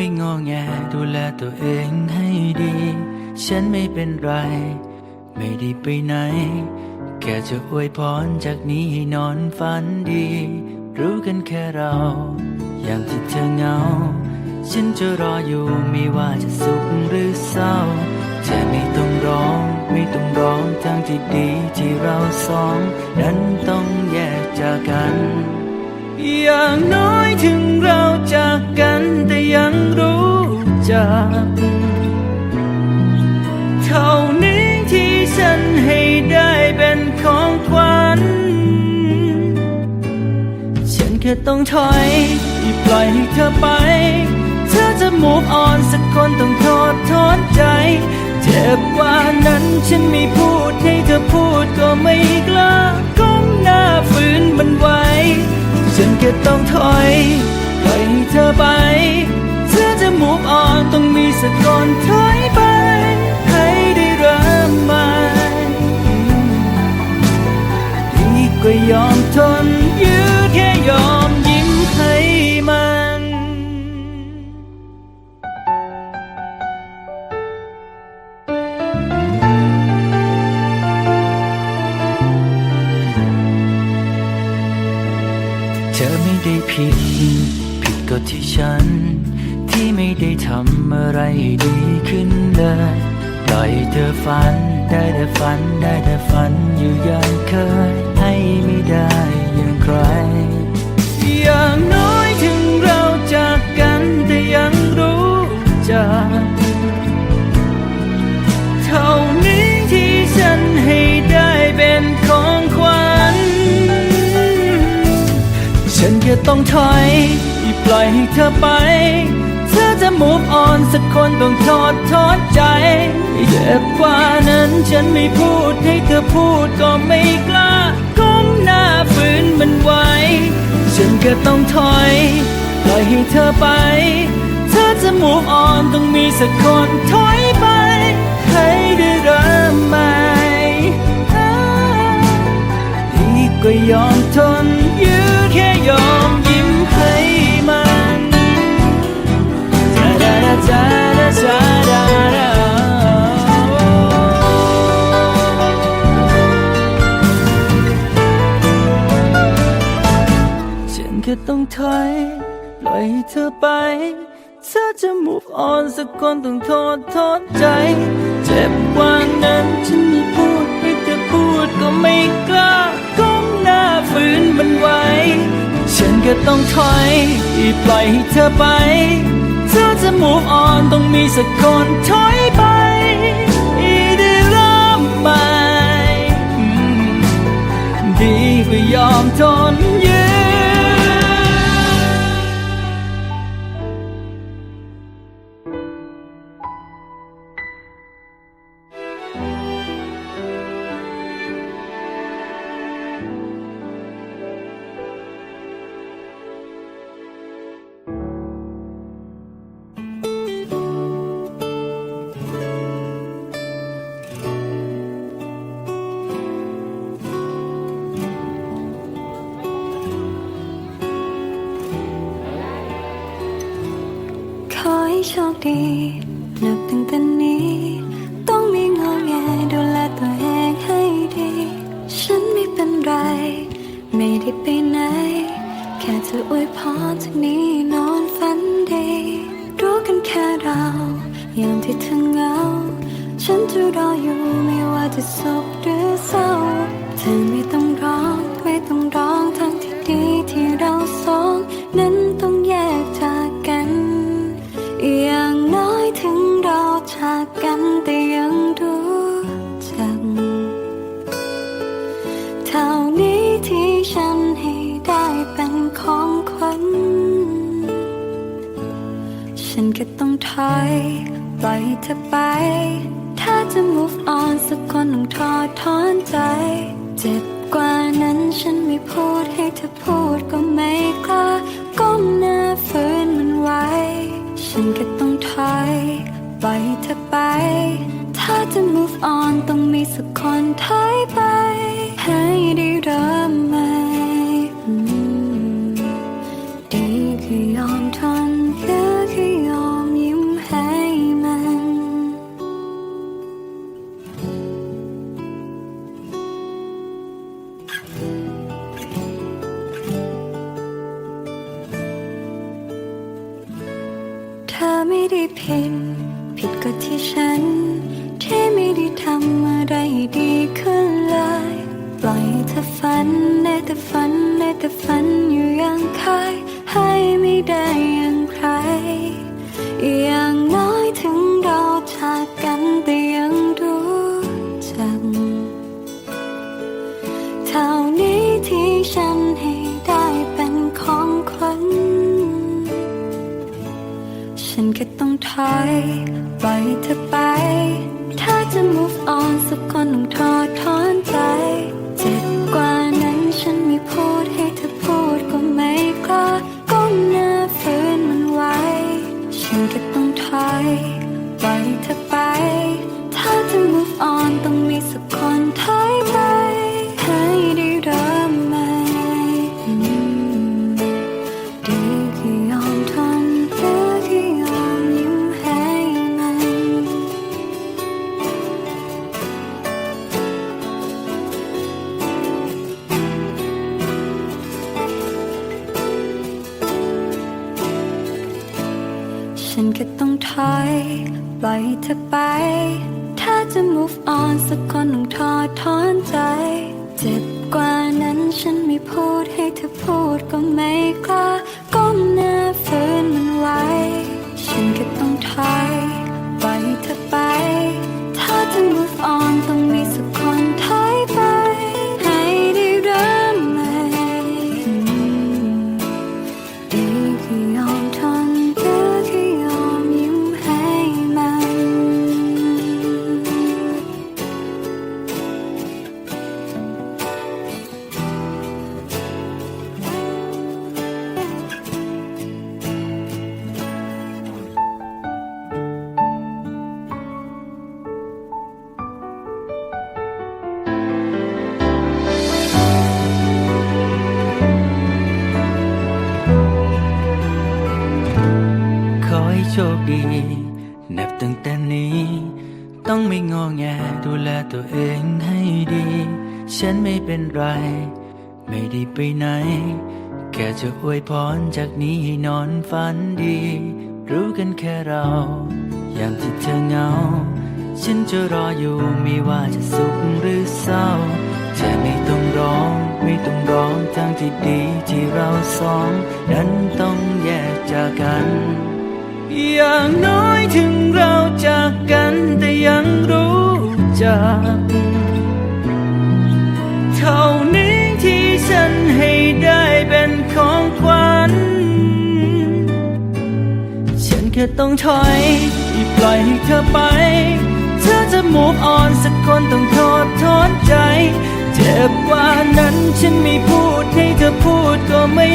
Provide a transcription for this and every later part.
ไม่งอแงดูแลตัวเองให้ดี ฉันไม่เป็นไร ไม่ได้ไปไหน แค่จะอวยพรจากนี้ให้นอนฝันดี รู้กันแค่เรายามที่เธอเหงา ฉันจะรออยู่ไม่ว่าจะสุขหรือเศร้าเธอไม่ต้องร้องไม่ต้องร้องทั้งที่ดีที่เราสอง นั้นต้องแยกจากกัน อย่างน้อยถึงเราจากกันแต่ยังรู้จัก เท่านี้ที่ฉันให้ได้เป็นของขวัญ ฉันแค่ต้องถอยที่ปล่อยให้เธอไป เธอจะ move on สักคนต้องโทษทอนใจ เจ็บกว่านั้นฉันไม่พูดให้เธอพูดก็ไม่กล้าก้มหน้าฝืนมันไว้ ก็ต้องถอยปล่อยให้เธอไป เธอจะ move on ต้องมีสักคนถอยไป ให้ได้เริ่มใหม่ดีกว่ายอมทนำอะไรดีขึ้นเลยปล่อยเธอฝันได้แต่ฝันได้แต่ฝันอยู่อย่างเคยให้ไม่ได้อย่างใคร อย่างน้อยถึงเราจากกันแต่ยังรู้จักเท่านี้ที่ฉันให้ได้เป็นของขวัญฉันแค่ต้องถอยปล่อยให้เธอไป เธอจะ move on สักคนต้องทอดทอดใจเจ็บกว่านั้นฉันไม่พูดให้เธอพูดก็ไม่กล้าก้มหน้าฝืนมันไว้ ฉันก็ต้องถอยปล่อยให้เธอไป เธอจะ move on ต้องมีสักคนถอยไปให้ได้เริ่มใหม่ดีกว่ายอมทนยื้อแค่ยอม แค่ต้องถอยปล่อยให้เธอไป เธอจะ move on สักคนต้องทษโทษใจ เจ็บกว่านั้นฉันไม่พูดให้เธอพูดก็ไม่กล้าก้มหน้าฝืนมันไว้ ฉันก็ต้องถอยปล่อยให้เธอไป เธอจะ move on ต้องมีสักคนถอยไปได้เริ่มใหม่ดีกว่ายอมทน ดี นับตั้งแต่นี้ ต้องมีงอแงดูแลตัวเองให้ดี ฉันไม่เป็นไร ไม่ได้ไปไหน แค่จะอวยพรจากนี้นอนฝันดีรู้กันแค่เรายามที่เธอเหงา ฉันจะรออยู่ไม่ว่าจะสุขหรือเศร้า เธอไม่ต้องร้อง ไม่ต้องร้องทั้งที่ดีที่เราสอง นั้นต้อง ต้องถอยปล่อยเธอไป ถ้าจะ move on สักคนต้องทอดถอนใจ เจ็บกว่านั้นฉันไม่พูดให้เธอพูด ฝัน ถ้าจะ move on สักคนต้องทอดถอนใจ เจ็บกว่านั้นฉันไม่พูดให้เธอพูดก็ไม่กล้าก้มหน้าฝืนมันไว้ ฉันก็ต้องถอย ดี นับตั้งแต่นี้ ต้องไม่งอแงดูแลตัวเองให้ดี ฉันไม่เป็นไร ไม่ได้ไปไหน แค่จะอวยพรจากนี้ให้นอนฝันดี รู้กันแค่เรายามที่เธอเหงา ฉันจะรออยู่ไม่ว่าจะสุขหรือเศร้าเธอไม่ต้องร้องไม่ต้องร้องทั้งที่ดีที่เราสอง นั้นต้องแยกจากกัน อย่างน้อยถึงเราจากกันแต่ยังรู้จัก เท่านี้ที่ฉันให้ได้เป็นของขวัญ ฉันแค่ต้องถอยปล่อยให้เธอไป เธอจะ move on สักคนต้องทอดถอนใจ เจ็บกว่านั้นฉันไม่พูดให้เธอพูดก็ไม่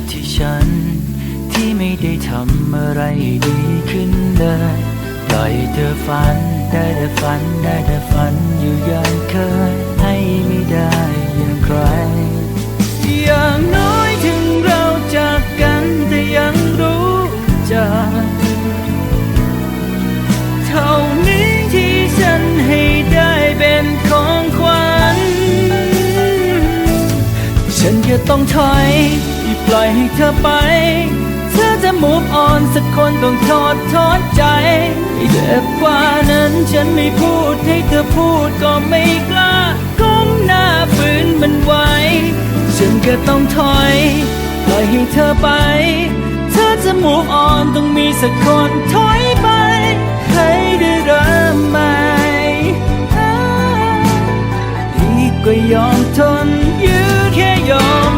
ดที่ฉัน ที่ไม่ได้ทำอะไรดีขึ้นเลยปล่อยเธอฝัน ได้แต่ฝันได้แต่ฝันอยู่อย่างเคยให้ไม่ได้อย่างใคร อย่างน้อยถึงเราจากกันแต่ยังรู้จักเท่านี้ที่ฉันให้ได้เป็นของขวัญฉันแค่ต้องถอย ปล่อยให้เธอไป เธอจะ move on สักคนต้องทอดถอนใจเจ็บกว่านั้นฉันไม่พูดให้เธอพูดก็ไม่กล้าก้มหน้าฝืนมันไว้ ฉันแค่ต้องถอย ปล่อยให้เธอไป เธอจะ move on ต้องมีสักคนถอยไปให้ได้เริ่มใหม่ดีกว่ายอมทนยื้อแค่ยอม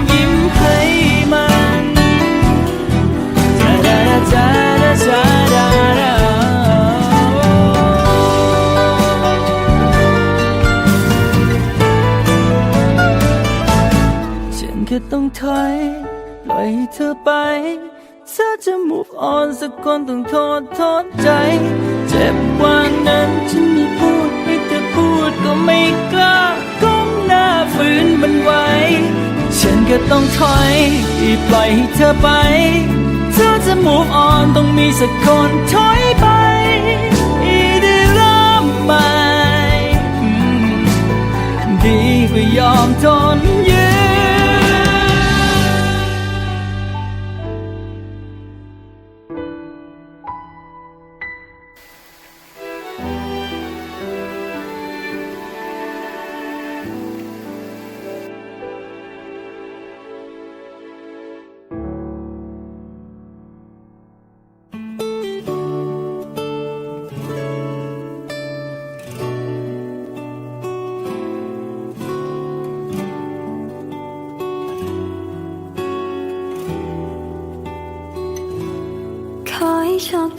ต้องถอยปล่อยให้เธอไปเธอจะ move on สักคนต้องโทษโทษใจ เจ็บกว่านั้นฉันไม่พูดให้เธอพูดก็ไม่กล้าก้มหน้าฝืนมันไว้ ฉันก็ต้องถอยปล่อยให้เธอไป เธอจะ move on ต้องมีสักคนถอยไปได้เริ่มใหม่อืมดีกว่ายอมทน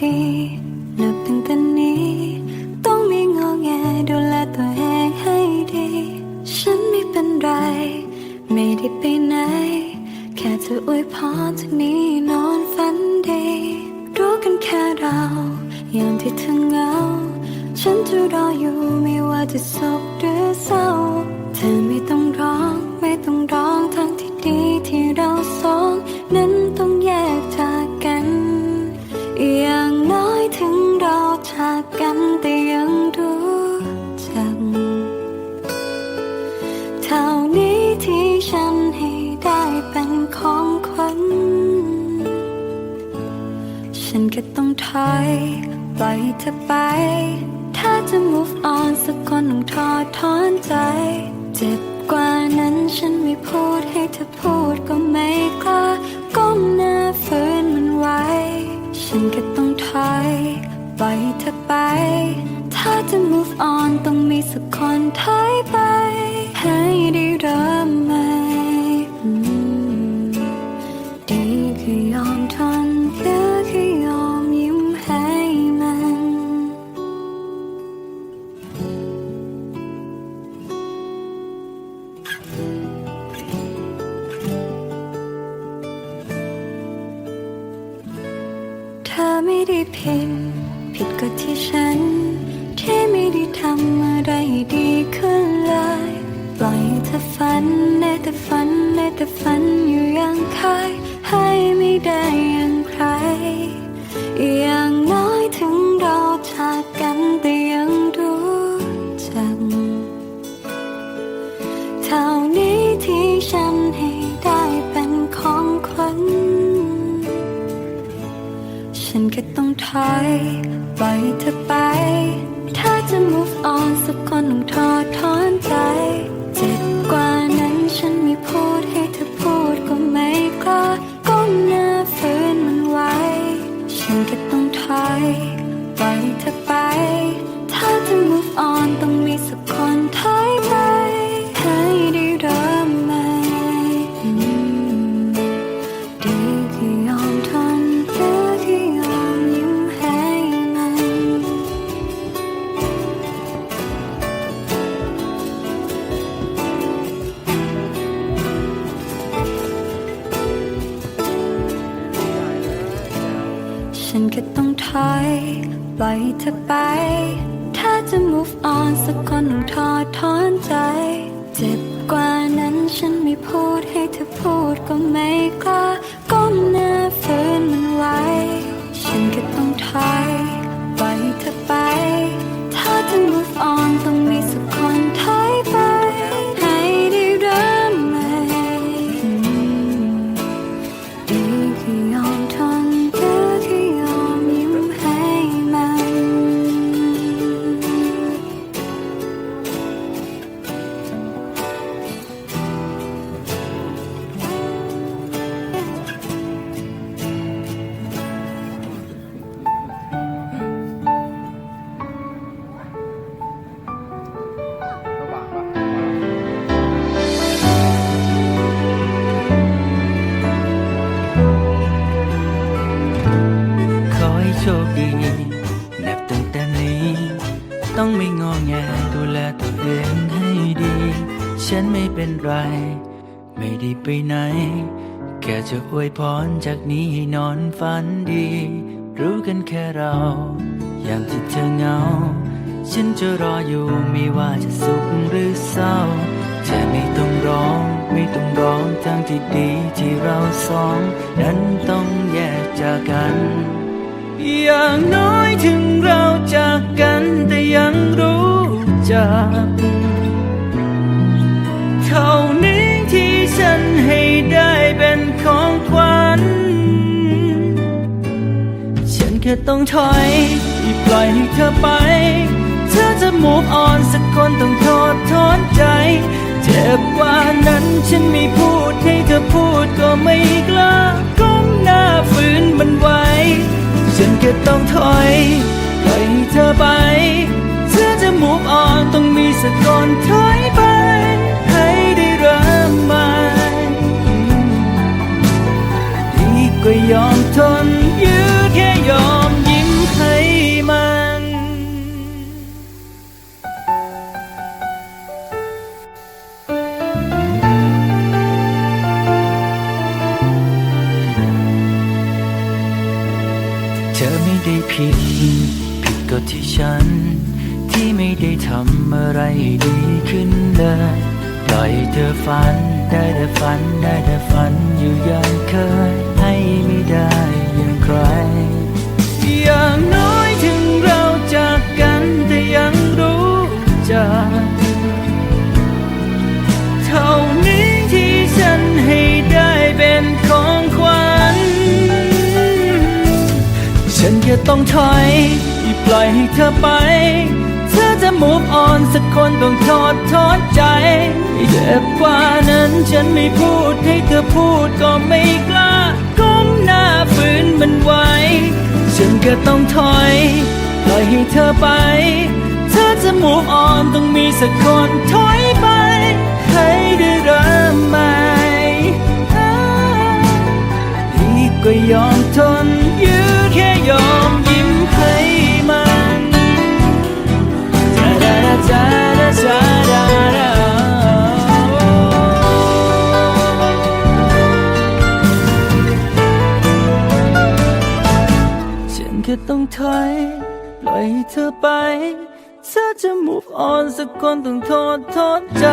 ดี นับตั้งแต่นี้ ต้องมีงอแงดูแลตัวเองให้ดี ฉันไม่เป็นไร ไม่ได้ไปไหน แค่จะอวยพรเธอนี้นอนฝันดี รู้กันแค่เรายามที่เธอเหงา ฉันจะรออยู่ไม่ว่าจะสุขหรือเศร้า เธอไม่ต้องร้อง ไม่ต้องร้องทั้งที่ดีที่เราสองนั้น อยปล่อยเธอไป ถ้าจะ move on สักคนต้องทอดถอนใจ เจ็บกว่านั้นฉันไม่พูดให้เธอพูดก็ไม่กล้าก้มหน้าฝืนมันไว้ ฉันก็ต้องถอยปล่อยเธอไป ถ้าจะ move on ต้องมีสักคนถอยไป อไม่ได้ผิด ผิดก็ที่ฉัน ที่ไม่ได้ทำอะไรดีขึ้นเลย ปล่อยเธอฝันได้แต่ฝันได้แต่ฝันอยู่อย่างคายให้ไม่ได้อย่างใครอย่า อยปล่อยเธอไป ถ้าจะ move on สักคนต้องทอดถอน ฉันก็ต้องถอย ปล่อยเธอไป ถ้าจะ move on สักคนต้องทอถอนใจ เจ็บกว่านั้นฉันไม่พูดให้เธอพูดก็ไม่กล้าก้มหน้าฝืนมันไว้ ฉันก็ต้องถอย ไปไหน แค่จะอวยพรจากนี้ให้นอนฝันดี รู้กันแค่เรา ยามที่เธอเหงา ฉันจะรออยู่ไม่ว่าจะสุขหรือเศร้าเธอไม่ต้องร้อง ไม่ต้องร้องทั้งที่ดีที่เราสอง นั้นต้องแยกจากกัน อย่างน้อยถึงเราจากกันแต่ยังรู้จักเท่านี้ ฉันให้ได้เป็นของขวัญ ฉันแค่ต้องถอยปล่อยให้เธอไป เธอจะมูฟออนสักคนต้องโทษทอนใจ เจ็บกว่านั้นฉันไม่พูดให้เธอพูดก็ไม่กล้าก้มหน้าฝืนมันไว้ ฉันแค่ต้องถอยปล่อยให้เธอไป เธอจะมูฟออนต้องมีสักคนถอยไป กว่ายอมทนยื้อแค่ยอมยิ้มให้มันเธอไม่ได้ผิด ผิดก็ที่ฉัน ที่ไม่ได้ทำอะไรให้ดีขึ้นเลยปล่อยเธอฝัน ได้แต่ฝันได้แต่ฝันอยู่อย่างเคย ให้ไม่ได้อย่างใคร อย่างน้อยถึงเราจากกันแต่ยังรู้จักเท่านี้ที่ฉันให้ได้เป็นของขวัญ ฉันแค่ต้องถอยปล่อยให้เธอไป เธอจะ move สักคนต้องทอดทอดใจเจ็บกว่านั้นฉันไม่พูดให้เธอพูดก็ไม่กล้าก้มหน้าฝืนมันไว้ ฉันก็ต้องถอยปล่อยให้เธอไป เธอจะ move on ต้องมีสักคนถอยไป ให้ได้เริ่มใหม่ดีกว่ายอมทนยื้อแค่ยอม ฉันแค่ต้องถอยปล่อยให้เธอไปเธอจะ move on สักคนต้องโทษโทษใจ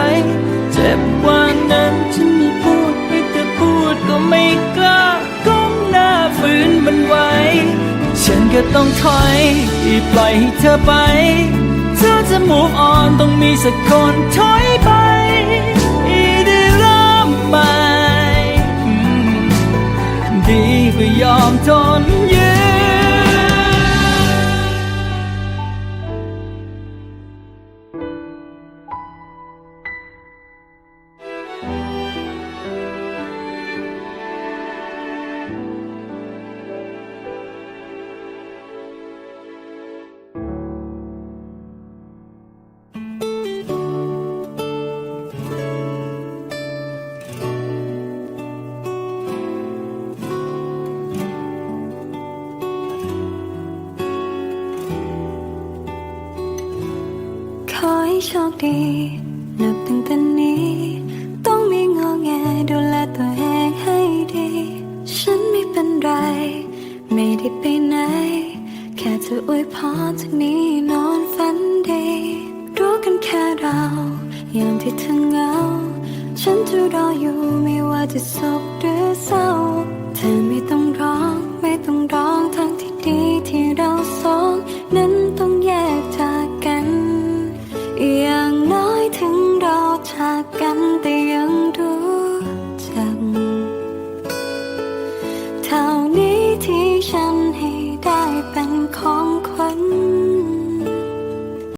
เจ็บกว่านั้นฉันไม่พูดให้เธอพูดก็ไม่กล้าก้มหน้าฝืนมันไว้ ฉันก็ต้องถอยปล่อยให้เธอไปเธอจะ move on ต้องมีสักคนถอยไปได้เริ่มใหม่อืมดีกว่ยอมทน โชคดีนับตั้งแต่นี้ ต้องม่งอแงดูแลตัวเองให้ดี ฉันไม่เป็นไร ไม่ได้ไปไหน แค่จะอวยพรจากนี้นอนฝันดีรู้กันแค่เรายามที่เธอเหงา ฉันจะรออยู่ไม่ว่าจะสุขหรือเศร้า เธอไม่ต้อง